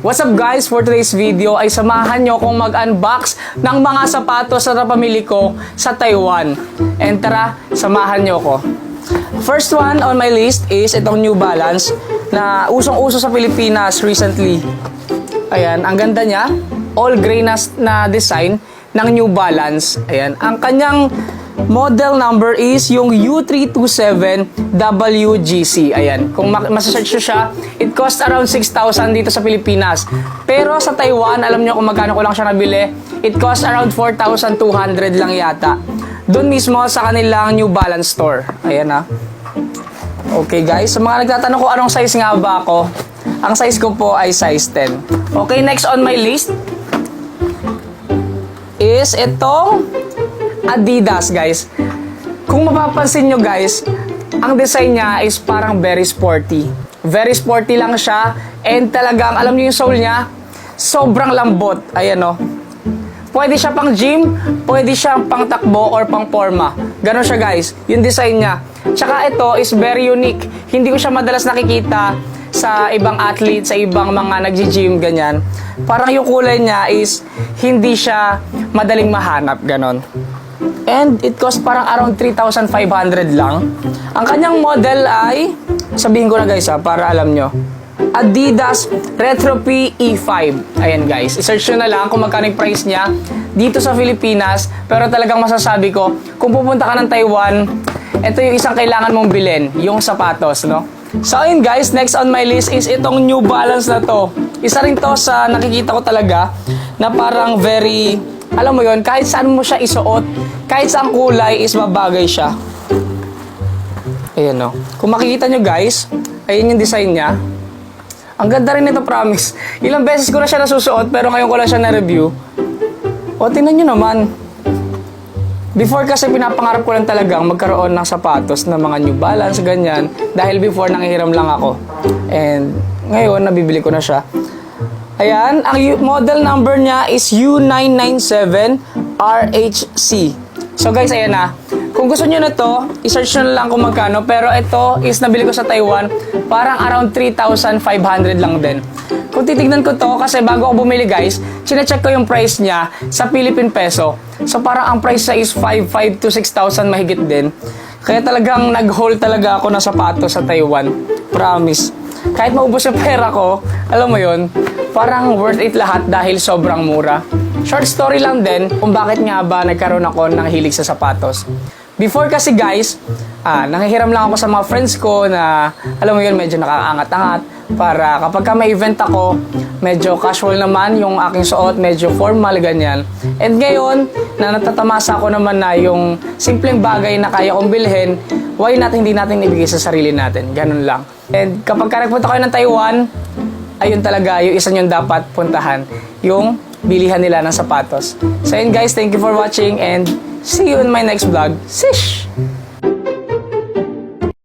What's up guys? For today's video ay samahan nyo kong mag-unbox ng mga sapatos na napamili ko sa Taiwan. And tara, samahan nyo ko. First one on my list is itong New Balance na usong-uso sa Pilipinas recently. Ayan, ang ganda niya. All gray na, na design ng New Balance. Ayan, ang kanyang model number is yung U327WGC. Ayan, kung ma- masasearch nyo siya, it costs around 6,000 dito sa Pilipinas. Pero sa Taiwan, alam nyo kung magkano ko lang siya nabili, it costs around 4,200 lang yata. Doon mismo sa kanilang New Balance store. Ayan ah. Okay guys, sa mga nagtatanong kung anong size nga ba ako, ang size ko po ay size 10. Okay, next on my list is itong Adidas guys. Kung mapapansin nyo guys, ang design niya is parang very sporty. Very sporty lang siya and talagang alam niyo yung sole niya, sobrang lambot. Ayan o. Pwede siya pang gym, pwede siya pang takbo or pang forma. Ganon siya guys, yung design niya. Tsaka ito is very unique. Hindi ko siya madalas nakikita sa ibang athlete, sa ibang mga nagji-gym, ganyan. Parang yung kulay niya is hindi siya madaling mahanap, ganon. And it cost parang around 3,500 lang. Ang kanyang model ay, sabihin ko na guys ha, para alam nyo. Adidas Retro P E5. Ayan guys, isearch nyo na lang kung magkano yung price niya dito sa Pilipinas. Pero talagang masasabi ko, kung pupunta ka ng Taiwan, ito yung isang kailangan mong bilhin, yung sapatos, no? So ayun guys, next on my list is itong New Balance na to. Isa rin to sa nakikita ko talaga na parang very, alam mo yon kahit saan mo siya isuot, kahit saan kulay is mabagay siya. Ayan no. Kung makikita nyo guys, ayun yung design niya. Ang ganda rin nito, promise. Ilang beses ko na siya nasusuot, pero ngayon ko lang siya na-review. O, tingnan nyo naman. Before kasi pinapangarap ko lang talagang magkaroon ng sapatos na mga New Balance, ganyan. Dahil before nangihiram lang ako. And ngayon, nabibili ko na siya. Ayan, ang model number niya is U997RHC. So guys, ayan na. Kung gusto niyo na to, i-search nyo lang kung magkano. Pero ito is nabili ko sa Taiwan, parang around 3,500 lang din. Kung titignan ko to, kasi bago ako bumili guys, chinecheck ko yung price niya sa Philippine Peso. So parang ang price niya is 5,500 to 6,000 mahigit din. Kaya talagang nag-haul talaga ako ng sapatos sa Taiwan. Promise. Kahit maubos yung pera ko, alam mo yon parang worth it lahat dahil sobrang mura. Short story lang din kung bakit nga ba nagkaroon ako ng hilig sa sapatos. Before kasi guys, ah, nangihiram lang ako sa mga friends ko na, alam mo yun, medyo nakakaangat-angat para kapag ka may event ako, medyo casual naman yung aking suot, medyo formal, ganyan. And ngayon, na natatamasa ko naman na yung simpleng bagay na kaya kong bilhin, why not hindi natin ibigay sa sarili natin? Ganun lang. And kapag ka nagpunta kayo ng Taiwan, ayun talaga yung isa nyo dapat puntahan, yung bilihan nila ng sapatos. So yun guys, thank you for watching and see you in my next vlog. Sish!